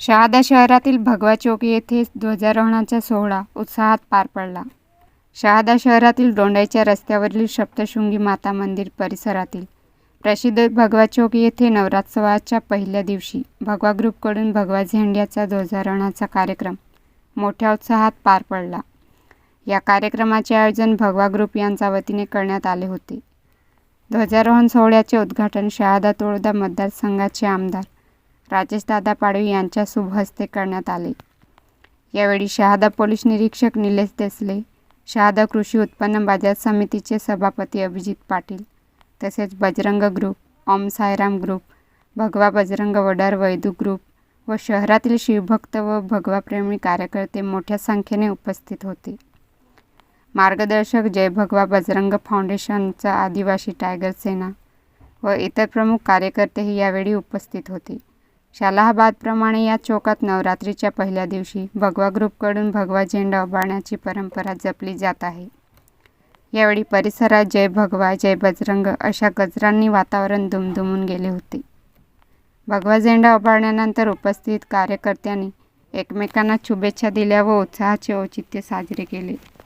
शहादा शहरातील भगवा चौक येथे ध्वजारोहणाचा सोहळा उत्साहात पार पडला. शहादा शहरातील डोंडाईच्या रस्त्यावरील सप्तशृंगी माता मंदिर परिसरातील प्रसिद्ध भगवा चौक येथे नवरात्रोत्सवाच्या पहिल्या दिवशी भगवा ग्रुपकडून भगवा झेंड्याचा ध्वजारोहणाचा कार्यक्रम मोठ्या उत्साहात पार पडला. या कार्यक्रमाचे आयोजन भगवा ग्रुप यांच्या वतीने करण्यात आले होते. ध्वजारोहण सोहळ्याचे उद्घाटन शहादा तोळदा मतदारसंघाचे आमदार राजेशदादा पाडवी यांच्या शुभहस्ते करण्यात आले. यावेळी शहादा पोलीस निरीक्षक निलेश देसले शहादा कृषी उत्पन्न बाजार समितीचे सभापती अभिजित पाटील तसेच बजरंग ग्रुप ओम सायराम ग्रुप भगवा बजरंग वडार वैदू ग्रुप व शहरातील शिवभक्त व भगवाप्रेमी कार्यकर्ते मोठ्या संख्येने उपस्थित होते. मार्गदर्शक जय भगवा बजरंग फाउंडेशनचा आदिवासी टायगर सेना व इतर प्रमुख कार्यकर्तेही यावेळी उपस्थित होते. शालाहाबादप्रमाणे या चौकात नवरात्रीच्या पहिल्या दिवशी भगवा ग्रुपकडून भगवा झेंडा उभारण्याची परंपरा जपली जात आहे. यावेळी परिसरात जय भगवा जय बजरंग अशा गजरांनी वातावरण दुमदुमून गेले होते. भगवा झेंडा उभारण्यानंतर उपस्थित कार्यकर्त्यांनी एकमेकांना शुभेच्छा दिल्या व उत्साहाचे औचित्य साजरे केले.